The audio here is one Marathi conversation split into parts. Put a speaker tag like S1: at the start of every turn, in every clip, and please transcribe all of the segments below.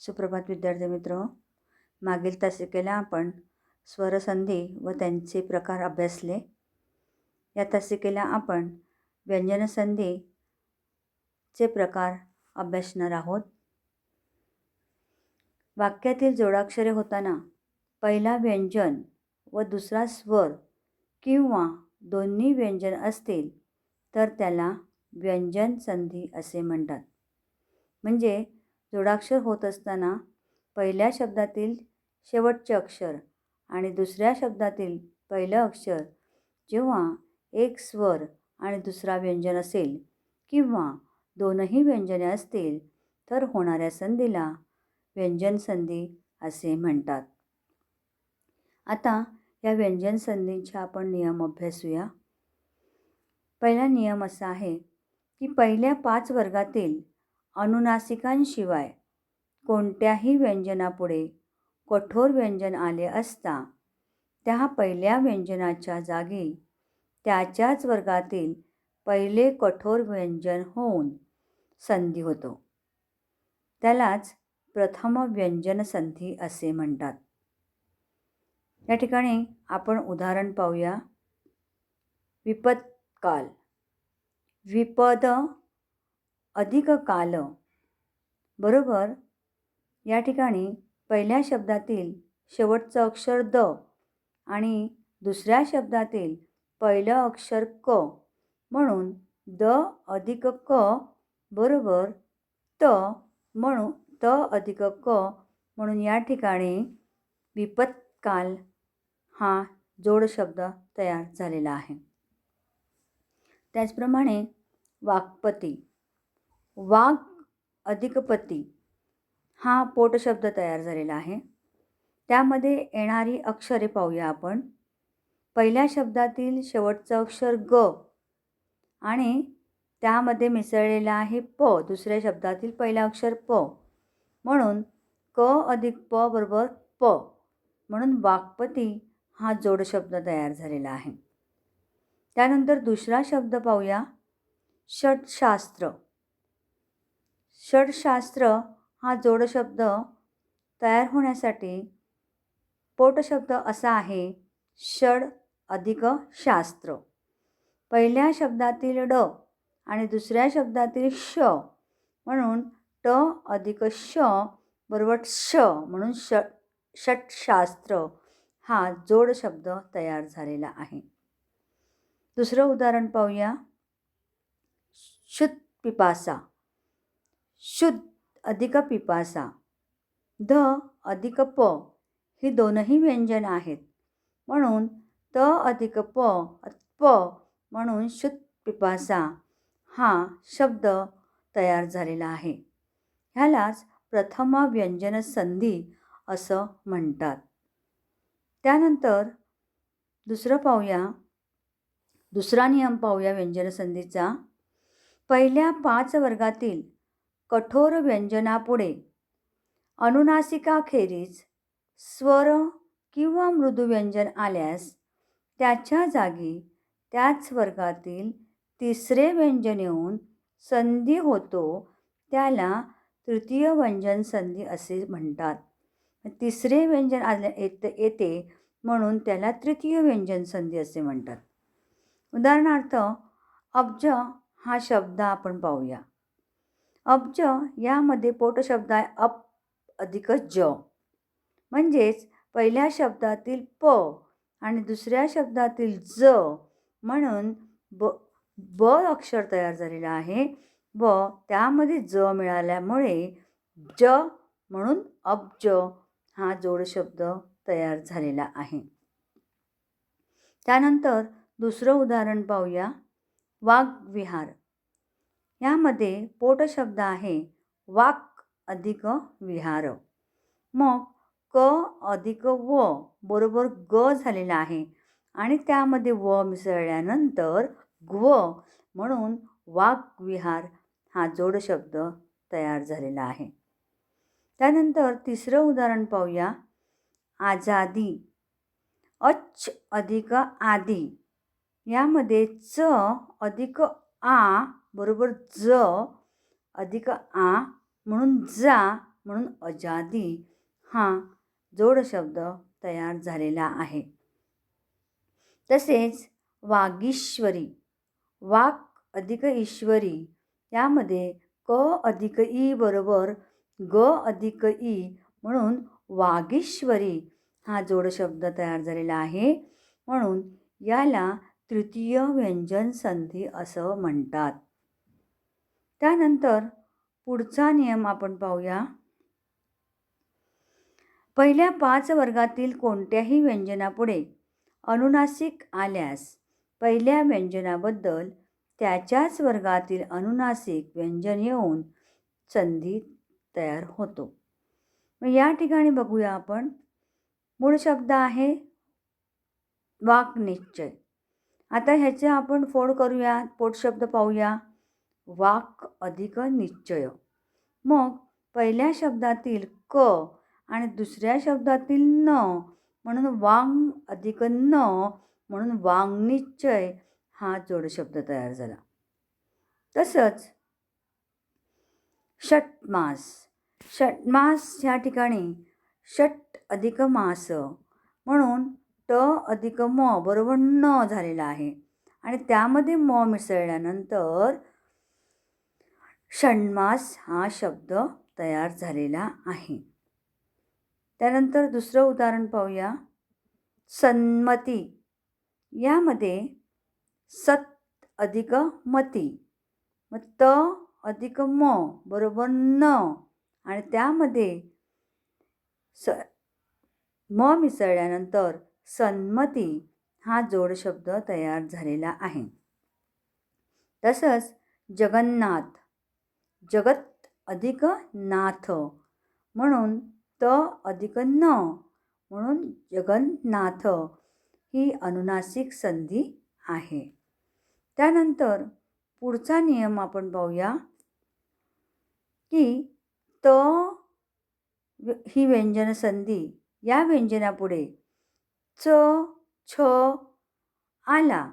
S1: सुप्रभात विद्यार्थी मित्र. मागील तासिकेला आपण स्वरसंधी व त्यांचे प्रकार अभ्यासले. या तासिकेला आपण व्यंजनसंधीचे प्रकार अभ्यासणार आहोत. वाक्यातील जोडाक्षरे होताना पहिला व्यंजन व दुसरा स्वर किंवा दोन्ही व्यंजन असतील तर त्याला व्यंजन संधी असे म्हणतात. म्हणजे जोडाक्षर होत असताना पहिल्या शब्दातील शेवटचे अक्षर आणि दुसऱ्या शब्दातील पहिलं अक्षर जेव्हा एक स्वर आणि दुसरा व्यंजन असेल किंवा दोनही व्यंजने असतील तर होणाऱ्या संधीला व्यंजन संधी असे म्हणतात. आता या व्यंजन संधींचा आपण नियम अभ्यासूया. पहिला नियम असा आहे की पहिल्या पाच वर्गातील अनुनासिकांशिवाय कोणत्याही व्यंजनापुढे कठोर व्यंजन आले असता त्या पहिल्या व्यंजनाच्या जागी त्याच्याच वर्गातील पहिले कठोर व्यंजन होऊन संधी होतो. त्यालाच प्रथम व्यंजन संधी असे म्हणतात. या ठिकाणी आपण उदाहरण पाहूया. विपत्काल. विपद अधिक काल. बरोबर? या ठिकाणी पहिल्या शब्दातील शेवटचं अक्षर द आणि दुसऱ्या शब्दातील पहिलं अक्षर क म्हणून द अधिक क बरोबर त म्हणून त अधिक क म्हणून या ठिकाणी विपत्काल हा जोडशब्द तयार झालेला आहे. त्याचप्रमाणे वाक्पती. वाघ अधिकपती हा पोटशब्द तयार झालेला आहे. त्यामध्ये येणारी अक्षरे पाहूया आपण. पहिल्या शब्दातील शेवटचं अक्षर ग आणि त्यामध्ये मिसळलेला आहे प. दुसऱ्या शब्दातील पहिला अक्षर प. म्हणून क अधिक प बरोबर प. म्हणून वाक्पती हा जोडशब्द तयार झालेला आहे. त्यानंतर दुसरा शब्द पाहूया. षटशास्त्र. षडशास्त्र हा जोडशब्द तयार होण्यासाठी पोटशब्द असा आहे षड अधिक शास्त्र. पहिल्या शब्दातील ड आणि दुसऱ्या शब्दातील श म्हणून ट अधिक श बरोबर श म्हणून ष षटशास्त्र हा जोड शब्द तयार झालेला आहे. दुसरं उदाहरण पाहूया. शुत पिपासा. शुद्ध अधिक पिपासा. ध अधिक प ही दोनही व्यंजन आहेत. म्हणून त अधिक प प म्हणून शुद्ध पिपासा हा शब्द तयार झालेला आहे. ह्यालाच प्रथम व्यंजन संधी असं म्हणतात. त्यानंतर दुसरं पाहूया दुसरा नियम पाहूया व्यंजनसंधीचा पहिल्या पाच वर्गातील कठोर व्यंजनापुढे. अनुनासिकाखेरीज स्वर किंवा मृदू व्यंजन आल्यास त्याच्या जागी त्याच वर्गातील तिसरे व्यंजन येऊन संधी होतो त्याला तृतीय व्यंजन संधी असे म्हणतात. तिसरे व्यंजन आल्या येत येते म्हणून त्याला तृतीय व्यंजन संधी असे म्हणतात. उदाहरणार्थ अब्ज हा शब्द आपण पाहूया. अब्ज यामध्ये पोटशब्द आहे अप अधिकच ज. म्हणजेच पहिल्या शब्दातील प आणि दुसऱ्या शब्दातील ज म्हणून ब ब अक्षर तयार झालेलं आहे व त्यामध्ये ज मिळाल्यामुळे ज म्हणून अब्ज हा जोडशब्द तयार झालेला आहे. त्यानंतर दुसरं उदाहरण पाहूया. वाग्विहार. यामध्ये पोटशब्द आहे. वाक अधिक विहार. मग क अधिक व बरोबर ग झालेला आहे. आणि त्यामध्ये व मिसळल्यानंतर ग्व म्हणून वाक्विहार हा जोडशब्द तयार झालेला आहे. त्यानंतर तिसरं उदाहरण पाहूया. आजादी. अच अधिक आदी. यामध्ये च अधिक आ बरोबर ज अधिक आ म्हणून जा म्हणून अजादी हा जोड शब्द तयार झालेला आहे. तसेच वागीश्वरी वाक अधिक ईश्वरी यामध्ये क अधिक ई बरोबर ग अधिक ई म्हणून वागीश्वरी हा जोडशब्द तयार झालेला आहे. म्हणून याला तृतीय व्यंजन संधी असं म्हणतात. त्यानंतर पुढचा नियम आपण पाहूया. पहिल्या पाच वर्गातील कोणत्याही व्यंजनापुढे अनुनासिक आल्यास पहिल्या व्यंजनाबद्दल त्याच्याच वर्गातील अनुनासिक व्यंजन येऊन संधी तयार होतो. मग या ठिकाणी बघूया आपण. मूळ शब्द आहे वाक्निश्चय. आता ह्याचे आपण फोड करूया पोटशब्द पाहूया. वाक अधिक निश्चय. मग पहिल्या शब्दातील क आणि दुसऱ्या शब्दातील न म्हणून वांग अधिक न म्हणून वांगनिश्चय हा जोडशब्द तयार झाला. तसंच षटमास. षटमास ह्या ठिकाणी षट अधिक मास म्हणून ट अधिक म बरोबर न झालेला आहे आणि त्यामध्ये म मिसळल्यानंतर षण्मास हा शब्द तयार झालेला आहे. त्यानंतर दुसरं उदाहरण पाहूया. सन्मती. यामध्ये सत अधिक मती. मग त अधिक म बरोबर न. आणि त्यामध्ये स म मिसळल्यानंतर सन्मती हा जोडशब्द तयार झालेला आहे. तसंच जगन्नाथ. जगत अधिक नाथ. म्हणून त अधिक न म्हणून जगन्नाथ ही अनुनासिक संधी आहे. त्यानंतर पुढचा नियम आपण पाहूया की त ही व्यंजन संधी या व्यंजनापुढे च छ आला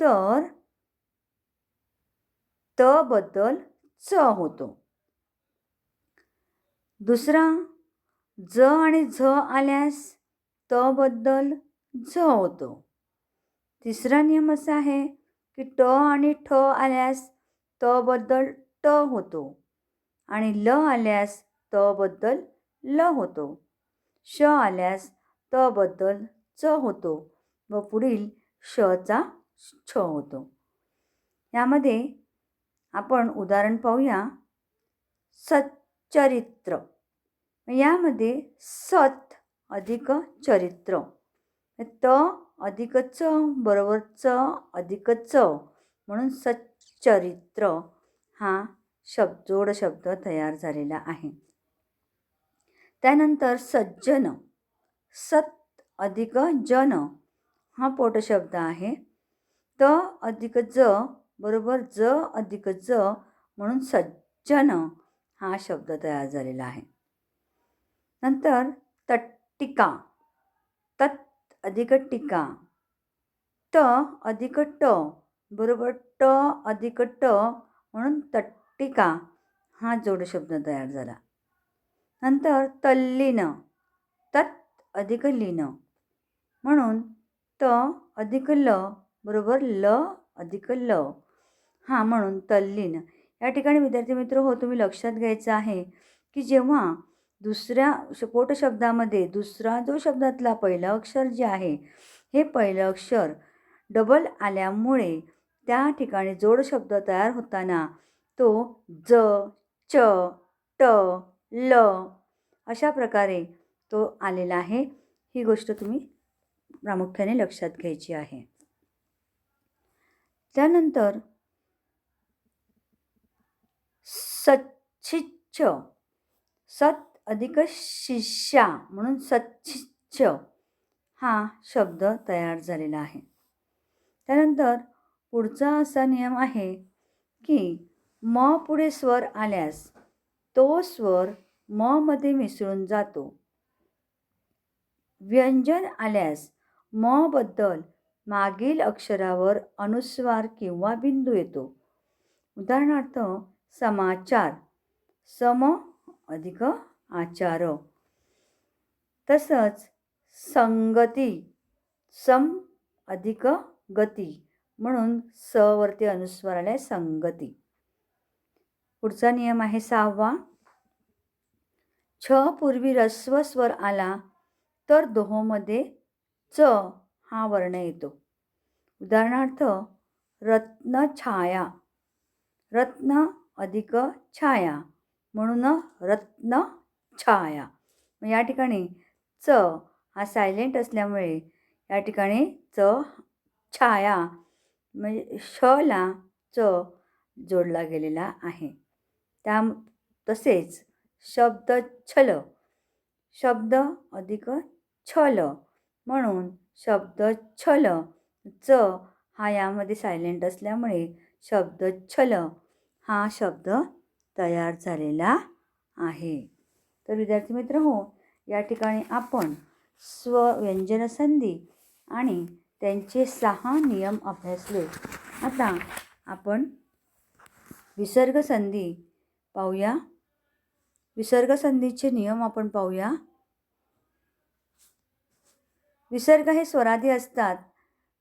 S1: तर त बद्दल च होतो. दुसरा ज आणि झ आल्यास त बद्दल झ होतो. तिसरा नियम असा आहे की ट आणि ठ आल्यास त बद्दल ट होतो आणि ल आल्यास त बद्दल ल होतो. श आल्यास त बद्दल च होतो व पुढील शचा छ होतो. यामध्ये आपण उदाहरण पाहूया. सच्चरित्र. यामध्ये सत अधिक चरित्र. त अधिक च बरोबर च अधिक च. म्हणून सच्चरित्र हा शब्द जोड शब्द तयार झालेला आहे. त्यानंतर सज्जन. सत अधिक जन हा पोटशब्द आहे. त अधिक ज बरोबर ज अधिक ज म्हणून सज्जन हा शब्द तयार झालेला आहे. नंतर तट्टिका. तत् अधिक टिका. त अधिक ट बरोबर ट अधिक ट म्हणून तट्टिका हा जोडशब्द तयार झाला. नंतर तल्लीन. तत् अधिक लीन म्हणून त अधिक ल बरोबर ल अधिक ल हा म्हणून तल्लीन. या ठिकाणी विद्यार्थी मित्र हो तुम्ही लक्षात घ्यायचं आहे की जेव्हा दुसऱ्या पोट शब्दामध्ये दुसरा जो शब्दातला पहिलं अक्षर जे आहे हे पहिलं अक्षर डबल आल्यामुळे त्या ठिकाणी जोड शब्द तयार होताना तो ज च ट ल अशा प्रकारे तो आलेला आहे. ही गोष्ट तुम्ही प्रामुख्याने लक्षात घ्यायची आहे. त्यानंतर सच्छिच्छ. सत अधिक शिष्या म्हणून सच्छिच्छ हा शब्द तयार झालेला आहे. त्यानंतर पुढचा असा नियम आहे की म पुढे स्वर आल्यास तो स्वर म मध्ये मिसळून जातो. व्यंजन आल्यास म बद्दल मागील अक्षरावर अनुस्वार किंवा बिंदू येतो. उदाहरणार्थ समाचार सम अधिक आचार. तसंच संगती सम अधिक गती म्हणून स वरती अनुस्वार आलाय संगती. पुढचा नियम आहे सहावा. छ पूर्वी रस्व स्वर आला तर दोहोमध्ये च हा वर्ण येतो. उदाहरणार्थ रत्न छाया. रत्न अधिक छाया म्हणून रत्न छाया. मग या ठिकाणी च हा सायलेंट असल्यामुळे या ठिकाणी च छाया म्हणजे शला च जोडला गेलेला आहे. त्या तसेच शब्द छल शब्द अधिक छल म्हणून शब्द छल च हा यामध्ये सायलेंट असल्यामुळे शब्द छल हा शब्द तयार झालेला आहे. तर विद्यार्थी मित्र हो या ठिकाणी आपण स्व आणि त्यांचे सहा नियम अभ्यासले. आता आपण विसर्गसंधी पाहूया. विसर्गसंधीचे नियम आपण पाहूया. विसर्ग हे स्वराधी असतात.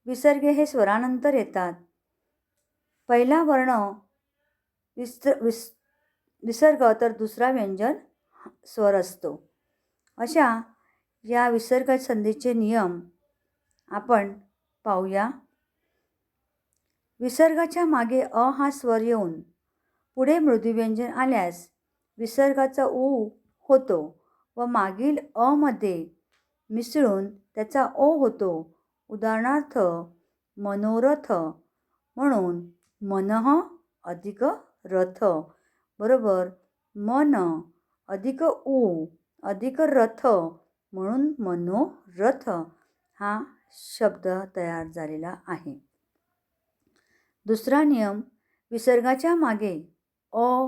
S1: विसर्ग हे स्वरानंतर येतात. पहिला वर्ण विस विस विसर्ग तर दुसरा व्यंजन स्वर असतो. अशा या विसर्ग संधीचे नियम आपण पाहूया. विसर्गाच्या मागे अ हा स्वर येऊन पुढे मृदुव्यंजन आल्यास विसर्गाचा ऊ होतो व मागील अमध्ये मिसळून त्याचा ओ होतो. उदाहरणार्थ मनोरथ म्हणून मनः अधिक रथ. बरोबर? मन. अधिक ऊ अधिक रथ. म्हणून मनोरथ हा शब्द तयार झालेला आहे. दुसरा नियम विसर्गाच्या मागे अ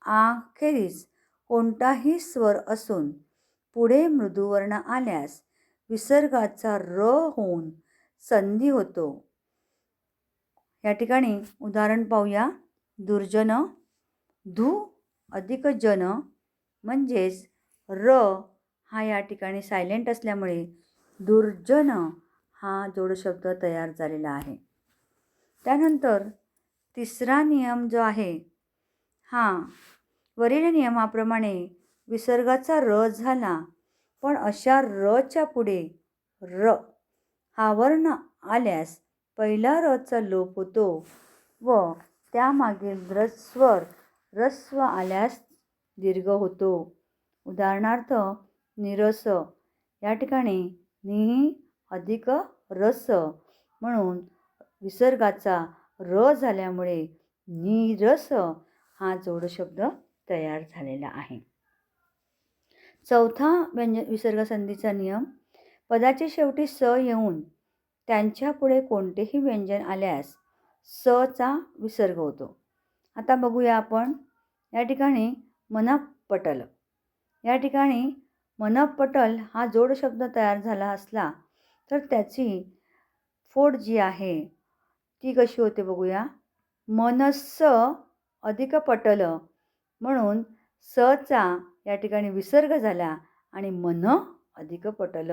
S1: आखेरीस कोणताही स्वर असून पुढे मृदुवर्ण आल्यास विसर्गाचा र होऊन संधी होतो. या ठिकाणी उदाहरण पाहूया. दुर्जन धू अधिक जन म्हणजेच र हा या ठिकाणी सायलेंट असल्यामुळे दुर्जन हा जोडशब्द तयार झालेला आहे. त्यानंतर तिसरा नियम जो आहे हा वरील नियमाप्रमाणे विसर्गाचा र झाला पण अशा रच्या पुढे र हा वर्ण आल्यास पहिला रचा लोप होतो व त्यामागील रस्वर रस्व आल्यास दीर्घ होतो. उदाहरणार्थ निरस. या ठिकाणी निही अधिक रस म्हणून विसर्गाचा र झाल्यामुळे नीरस हा जोडशब्द तयार झालेला आहे. चौथा व्यंजन विसर्गसंधीचा नियम पदाच्या शेवटी स येऊन त्यांच्यापुढे कोणतेही व्यंजन आल्यास सचा विसर्ग होतो. आता बघूया आपण या ठिकाणी मनपटल. या ठिकाणी मनपटल हा जोड शब्द तयार झाला असला तर त्याची फोड जी आहे ती कशी होते बघूया. मनस्स अधिक पटल म्हणून सचा या ठिकाणी विसर्ग झाला आणि मन अधिक पटल.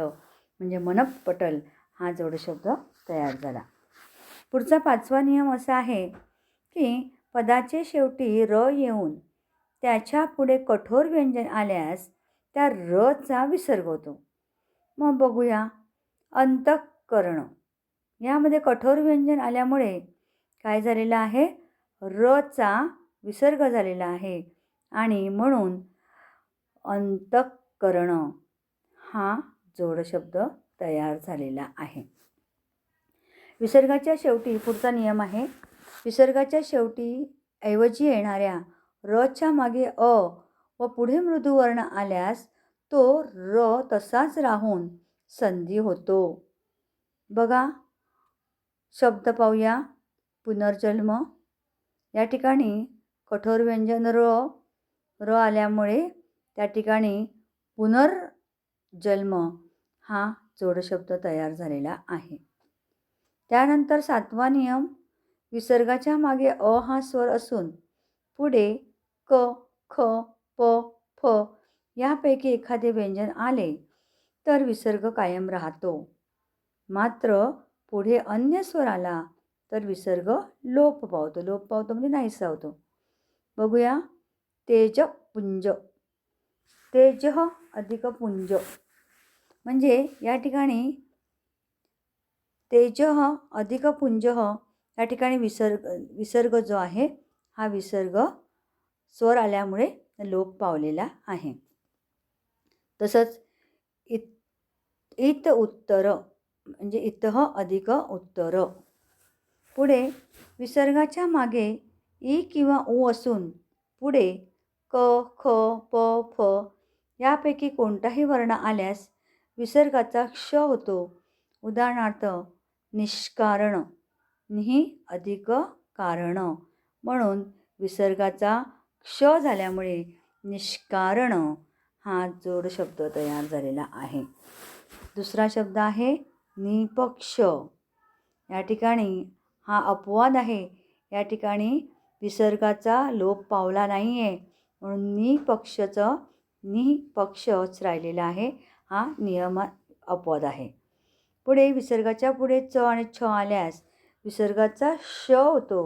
S1: म्हणजे मनपटल हा जोडशब्द तयार झाला. पुढचा पाचवा नियम असा आहे की पदाचे शेवटी र येऊन त्याच्या पुढे कठोर व्यंजन आल्यास त्या रचा विसर्ग होतो. मग बघूया. अंतःकरण. यामध्ये कठोर व्यंजन आल्यामुळे काय झालेलं आहे? रचा विसर्ग झालेला आहे. आणि म्हणून अंतःकरण हा जोडशब्द तयार झालेला आहे. विसर्गाच्या शेवटी पुढचा नियम आहे. विसर्गाच्या शेवटी ऐवजी येणाऱ्या रच्या मागे अ व पुढे मृदुवर्ण आल्यास तो र तसाच राहून संधी होतो. बघा शब्द पाहूया. पुनर्जन्म. या ठिकाणी कठोर व्यंजन र र आल्यामुळे त्या ठिकाणी पुनर्जन्म हा जोडशब्द तयार झालेला आहे. त्यानंतर सातवा नियम विसर्गाच्या मागे अ हा स्वर असून पुढे क ख प फ यापैकी एखादे व्यंजन आले तर विसर्ग कायम राहतो. मात्र पुढे अन्य स्वर आला तर विसर्ग लोप पावतो. लोप पावतो म्हणजे नाहीसा होतो. बघूया. तेज पुंज. तेज अधिक पुंज. म्हणजे या ठिकाणी तेज अधिक पुंज या ठिकाणी विसर्ग विसर्ग जो आहे हा विसर्ग स्वर आल्यामुळे लोप पावलेला आहे. तसंच इत इत उत्तर म्हणजे इतह अधिक उत्तर. पुढे विसर्गाच्या मागे ई किंवा ऊ असून पुढे क ख प फ यापैकी कोणताही वर्ण आल्यास विसर्गाचा क्ष होतो. उदाहरणार्थ निष्कारण. नि अधिक कारण. म्हणून विसर्गाचा क्ष झाल्यामुळे निष्कारण हा जोड शब्द तयार झालेला आहे. दुसरा शब्द आहे निपक्ष. या ठिकाणी हा अपवाद आहे. या ठिकाणी विसर्गाचा लोप पावला नाही आहे म्हणून निपक्षचं निपक्षच राहिलेला आहे. हा नियम अपवाद आहे. पुढे विसर्गाच्या पुढे च आणि छ आल्यास विसर्गाचा श होतो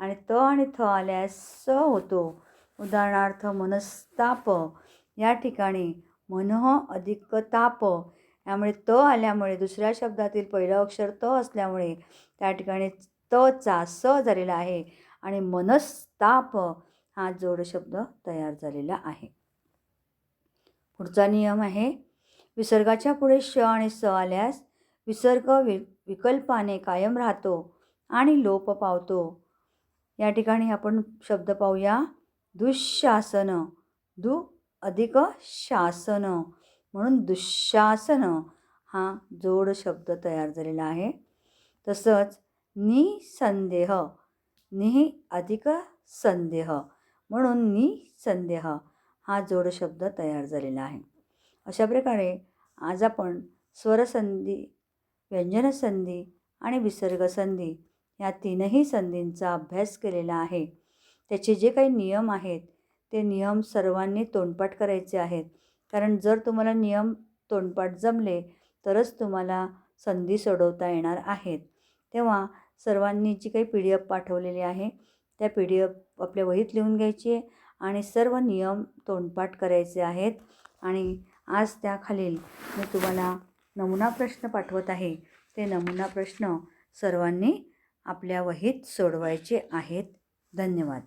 S1: आणि त आणि थ आल्यास स होतो. उदाहरणार्थ मनस्ताप. या ठिकाणी मनः अधिक ताप यामुळे त आल्यामुळे दुसऱ्या शब्दातील पहिलं अक्षर त असल्यामुळे त्या ठिकाणी तचा स झालेला आहे आणि मनस्ताप हा जोड शब्द तयार झालेला आहे. पुढचा नियम आहे विसर्गाच्या पुढे श आणि स आल्यास विसर्ग वि विकल्पाने कायम राहतो आणि लोप पावतो. या ठिकाणी आपण शब्द पाहूया. दुःशासन. दु अधिक शासन. म्हणून दुःशासन हा जोड शब्द तयार झालेला आहे. तसंच निसंदेह. निही अधिक संदेह. म्हणून निसंदेह हा जोड शब्द तयार झालेला आहे. अशा प्रकारे आज आपण स्वरसंधी व्यंजनसंधी आणि विसर्गसंधी या तीनही संधींचा अभ्यास केलेला आहे. त्याचे जे काही नियम आहेत ते नियम सर्वांनी तोंडपाठ करायचे आहेत. कारण जर तुम्हाला नियम तोंडपाठ जमले तरच तुम्हाला संधी सोडवता येणार आहेत. तेव्हा सर्वांनी जी काही पी डी एफ पाठवलेली आहे त्या पी डी एफ आपल्या वहीत लिहून घ्यायची आहे आणि सर्व नियम तोंडपाठ करायचे आहेत. आणि आज त्याखालील मी तुम्हाला नमुना प्रश्न पाठवत आहे. ते नमुना प्रश्न सर्वांनी आपल्या वहीत सोडवायचे आहेत. धन्यवाद.